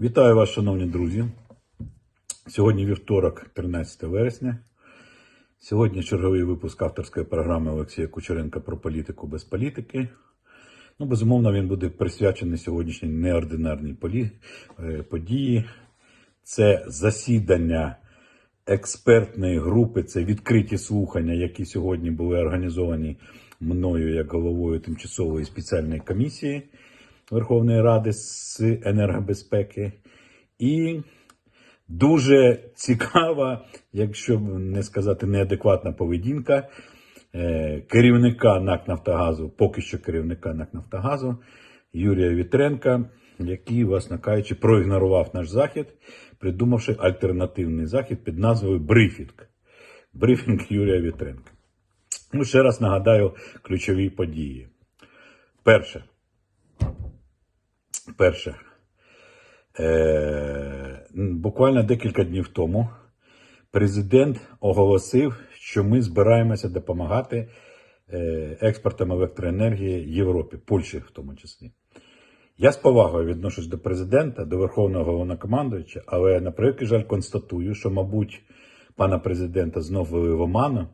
Вітаю вас, шановні друзі. Сьогодні вівторок, 13 вересня. Сьогодні черговий випуск авторської програми Олексія Кучеренка про політику без політики. Ну, безумовно, він буде присвячений сьогоднішній неординарній полі... е, події. Це засідання експертної групи, це відкриті слухання, які сьогодні були організовані мною як головою тимчасової спеціальної комісії Верховної Ради з енергобезпеки. І дуже цікава, якщо не сказати неадекватна поведінка е, керівника НАК Нафтогазу, поки що керівника НАК Нафтогазу Юрія Вітренка, який, власне кажучи, проігнорував наш захід, придумавши альтернативний захід під назвою Брифінг. Брифінг Юрія Вітренка. Ну, ще раз нагадаю ключові події. Перше. Перше. Е, буквально декілька днів тому президент оголосив, що ми збираємося допомагати е, експортом електроенергії Європі, Польщі в тому числі. Я з повагою відношусь до президента, до Верховного головнокомандуюча, але на превеликий жаль констатую, що, мабуть, пана президента знов вели в оману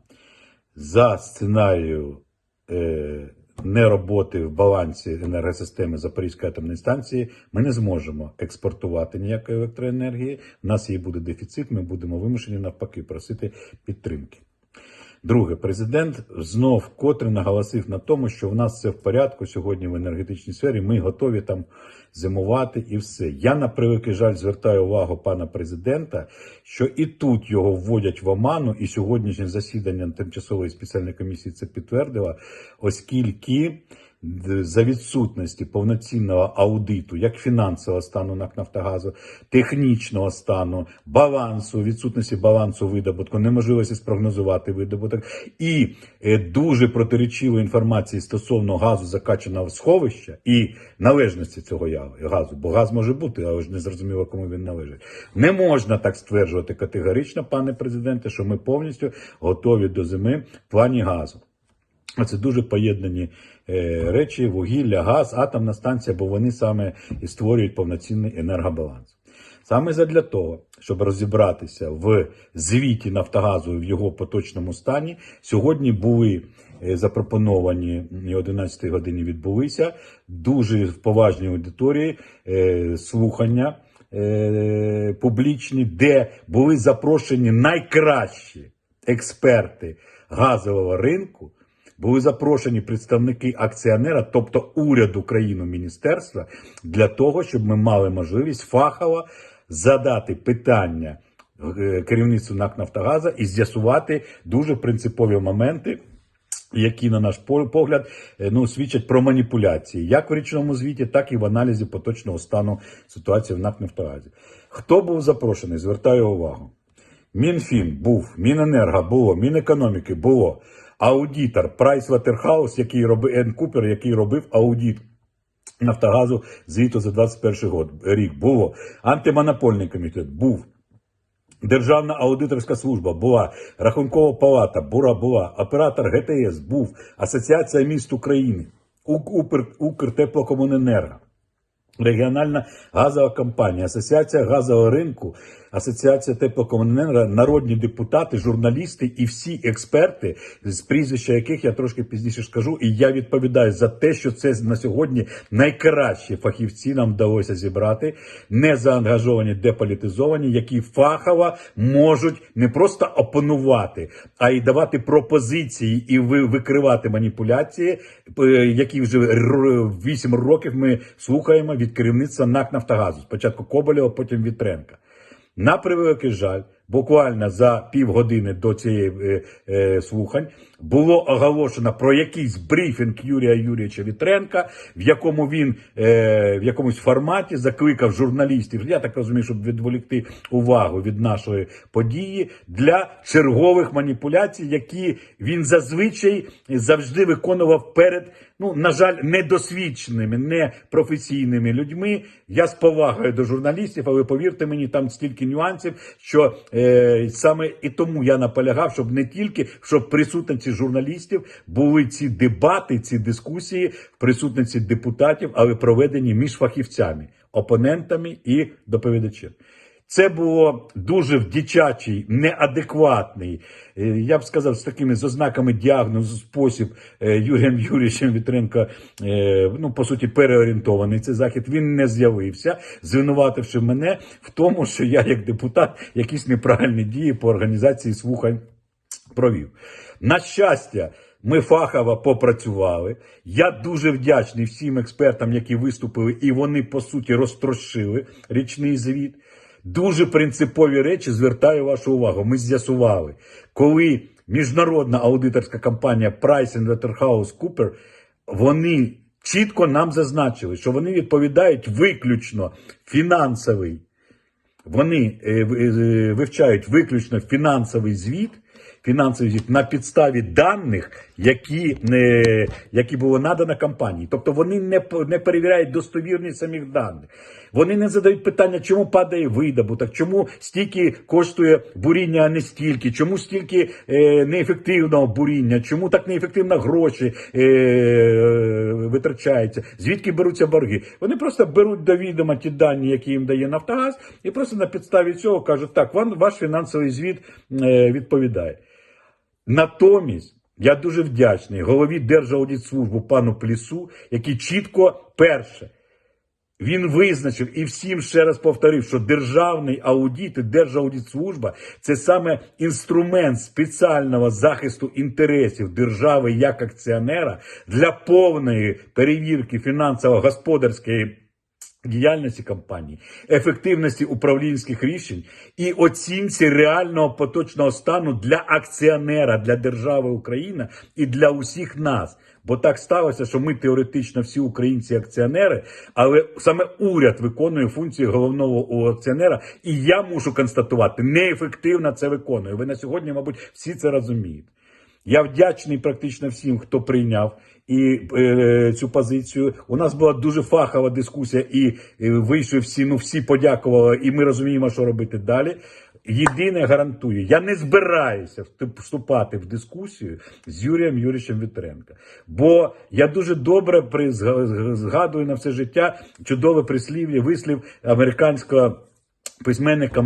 за сценарію е, нероботи в балансі енергосистеми Запорізької атомної станції ми не зможемо експортувати ніякої електроенергії. У нас її буде дефіцит, ми будемо вимушені навпаки просити підтримки. Друге, президент знов котре наголосив на тому, що в нас все в порядку сьогодні в енергетичній сфері. Ми готові там зимувати і все. Я на превеликий жаль звертаю увагу пана президента, що і тут його вводять в оману, і сьогоднішнє засідання тимчасової спеціальної комісії це підтвердило, оскільки за відсутності повноцінного аудиту, як фінансового стану НАК Нафтогазу, технічного стану, балансу, відсутності балансу видобутку, неможливості спрогнозувати видобуток і е, дуже протиречивої інформації стосовно газу закачаного в сховища і належності цього газу, бо газ може бути, але ж не зрозуміло, кому він належить. Не можна так стверджувати категорично, пане президенте, що ми повністю готові до зими в плані газу. Це дуже поєднані речі: вугілля, газ, атомна станція, бо вони саме і створюють повноцінний енергобаланс. Саме задля того, щоб розібратися в звіті Нафтогазу в його поточному стані, сьогодні були е, запропоновані і о 11 годині відбулися дуже в поважній аудиторії е, слухання е, публічні, де були запрошені найкращі експерти газового ринку. Були запрошені представники акціонера, тобто уряду країну міністерства, для того, щоб ми мали можливість фахово задати питання е, керівництву НАК Нафтогаза і з'ясувати дуже принципові моменти, які, на наш погляд, е, ну, свідчать про маніпуляції, як в річному звіті, так і в аналізі поточного стану ситуації в НАК Нафтогазі. Хто був запрошений? Звертаю увагу. Мінфін був, Міненерго було, Мінекономіки було, аудитор Pricewaterhouse, який робив Ен Купер, який робив аудит Нафтогазу звіту за 21 год, рік. Було. Антимонопольний комітет був. Державна аудиторська служба була, Рахункова палата була, була, оператор ГТС був, Асоціація міст України, Укртеплокомуненерго. Регіональна газова компанія, Асоціація газового ринку, Асоціація теплокомуненерго, народні депутати, журналісти і всі експерти, з прізвища яких я трошки пізніше скажу, і я відповідаю за те, що це на сьогодні найкращі фахівці нам вдалося зібрати, не заангажовані, деполітизовані, які фахово можуть не просто опанувати, а й давати пропозиції і викривати маніпуляції, е, які вже 8 років ми слухаємо від керівництва НАК Нафтогазу. Спочатку Коболєва, потім Вітренка. На превеликий жаль, буквально за півгодини до цієї е, е, слухань було оголошено про якийсь брифінг Юрія Юрійовича Вітренка, в якому він е, в якомусь форматі закликав журналістів. Я так розумію, щоб відволікти увагу від нашої події для чергових маніпуляцій, які він зазвичай завжди виконував перед. Ну, на жаль, недосвідченими, непрофесійними людьми. Я з повагою до журналістів, але повірте мені, там стільки нюансів, що е, саме і тому я наполягав, щоб не тільки щоб присутності журналістів були ці дебати, ці дискусії в присутності депутатів, але проведені між фахівцями, опонентами і доповідачем. Це було дуже вдячачий, неадекватний, е, я б сказав, з такими з ознаками діагнозу спосіб е, Юрієм Юрійовичем Вітренко, е, ну по суті, переорієнтований цей захід. Він не з'явився, звинувативши мене в тому, що я, як депутат, якісь неправильні дії по організації слухань провів. На щастя, ми фахово попрацювали. Я дуже вдячний всім експертам, які виступили, і вони по суті розтрощили річний звіт. Дуже принципові речі звертаю вашу увагу. Ми з'ясували, коли міжнародна аудиторська компанія PricewaterhouseCoopers, вони чітко нам зазначили, що вони відповідають виключно фінансовий вони е, в- е, вивчають виключно фінансовий звіт, фінансовий звіт на підставі даних, які, які було надано компанії. Тобто вони не, не перевіряють достовірність самих даних. Вони не задають питання, чому падає видобуток, чому стільки коштує буріння, а не стільки, чому стільки е, неефективного буріння, чому так неефективно гроші е, витрачаються, звідки беруться борги. Вони просто беруть до відома ті дані, які їм дає Нафтогаз, і просто на підставі цього кажуть, так, вам ваш фінансовий звіт е, відповідає. Натомість я дуже вдячний голові Держаудитслужби пану Плісу, який чітко перше. Він визначив і всім ще раз повторив, що державний аудит і Держаудитслужба – це саме інструмент спеціального захисту інтересів держави як акціонера для повної перевірки фінансово-господарської діяльності компанії, ефективності управлінських рішень і оцінці реального поточного стану для акціонера, для держави Україна і для усіх нас. Бо так сталося, що ми теоретично всі українці акціонери, але саме уряд виконує функції головного акціонера, і я мушу констатувати, неефективно це виконує. Ви на сьогодні, мабуть, всі це розумієте. Я вдячний практично всім, хто прийняв і е, цю позицію. У нас була дуже фахова дискусія, і е, вийшли всі, ну всі подякували, і ми розуміємо, що робити далі. Єдине гарантую, я не збираюся вступ- вступати в дискусію з Юрієм Юрійовичем Вітренко. Бо я дуже добре при- згадую на все життя чудове прислів'я, вислів американського письменника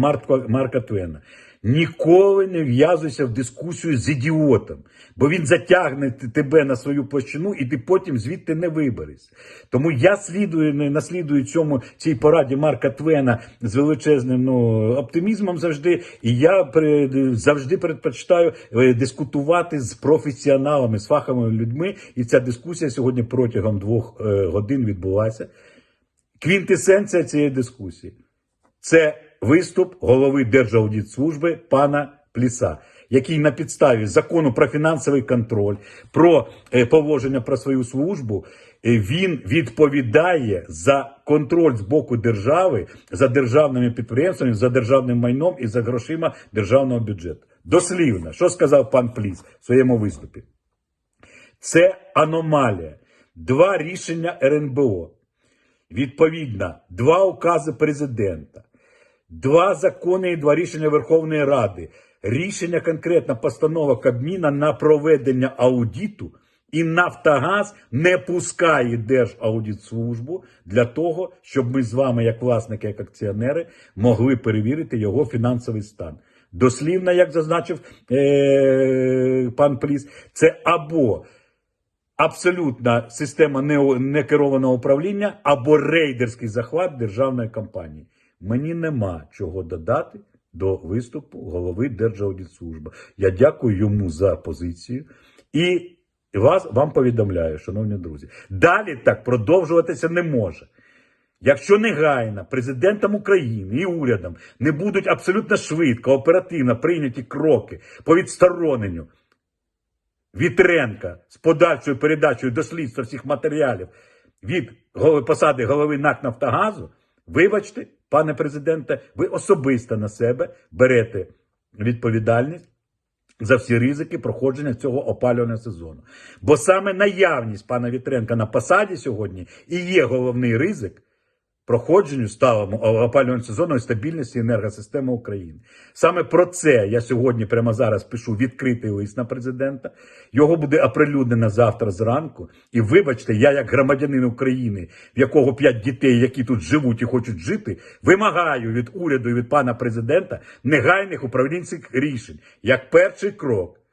Марка Твена. Ніколи не в'язуйся в дискусію з ідіотом, бо він затягне тебе на свою площину, і ти потім звідти не виберешся. Тому я слідую, наслідую цьому цій пораді Марка Твена з величезним ну, оптимізмом завжди. І я завжди предпочитаю е, дискутувати з професіоналами, з фаховими людьми. І ця дискусія сьогодні протягом двох е, годин відбулася. Квінтесенція цієї дискусії це виступ голови Держаудитслужби пана Пліса, який на підставі закону про фінансовий контроль, про е, положення про свою службу, е, він відповідає за контроль з боку держави за державними підприємствами, за державним майном і за грошима державного бюджету. Дослівно, що сказав пан Пліс в своєму виступі? Це аномалія. Два рішення РНБО. Відповідно, два укази президента, два закони і два рішення Верховної Ради, рішення конкретна постанова Кабміна на проведення аудиту, і Нафтогаз не пускає Держаудитслужбу для того, щоб ми з вами, як власники, як акціонери, могли перевірити його фінансовий стан. Дослівно, як зазначив е- пан Пліс, це або абсолютна система не- некерованого управління або рейдерський захват державної компанії. Мені нема чого додати до виступу голови Держаудитслужби. Я дякую йому за позицію і вас вам повідомляю, шановні друзі. Далі так продовжуватися не може. Якщо негайно президентом України і урядом не будуть абсолютно швидко, оперативно прийняті кроки по відстороненню Вітренка з подальшою передачею до слідства всіх матеріалів від посади голови НАК Нафтогазу, вибачте, пане президенте, ви особисто на себе берете відповідальність за всі ризики проходження цього опалювального сезону. Бо саме наявність пана Вітренка на посаді сьогодні і є головний ризик проходженню ставимо опалювального сезону і стабільності енергосистеми України. Саме про це я сьогодні прямо зараз пишу відкритий лист на президента. Його буде оприлюднено завтра зранку. І вибачте, я, як громадянин України, в якого п'ять дітей, які тут живуть і хочуть жити, вимагаю від уряду і від пана президента негайних управлінських рішень як перший крок.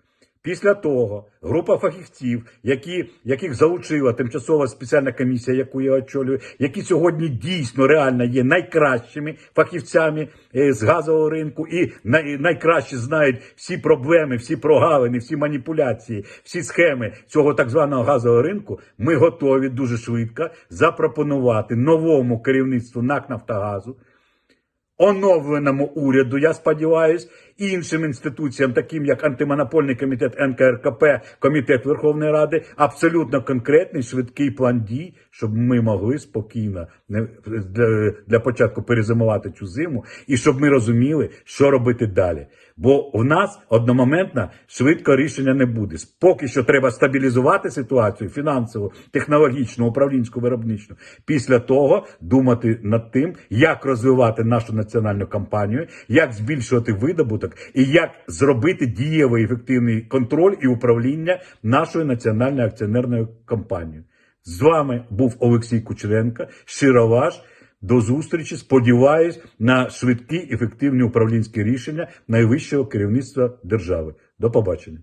Після того група фахівців, які, яких залучила тимчасова спеціальна комісія, яку я очолюю, які сьогодні дійсно реально є найкращими фахівцями е, з газового ринку і най, найкраще знають всі проблеми, всі прогалини, всі маніпуляції, всі схеми цього так званого газового ринку. Ми готові дуже швидко запропонувати новому керівництву НАК Нафтогазу оновленому уряду, я сподіваюся, іншим інституціям, таким як антимонопольний комітет НКРКП, комітет Верховної Ради, абсолютно конкретний швидкий план дій, щоб ми могли спокійно для, для початку перезимувати цю зиму, і щоб ми розуміли, що робити далі. Бо в нас одномоментно швидко рішення не буде. Поки що треба стабілізувати ситуацію фінансово, технологічну, управлінську, виробничну. Після того думати над тим, як розвивати нашу національну кампанію, як збільшувати видобуток і як зробити дієвий ефективний контроль і управління нашою національною акціонерною компанією. З вами був Олексій Кучеренко. Щиро ваш. До зустрічі. Сподіваюсь на швидкі ефективні управлінські рішення найвищого керівництва держави. До побачення.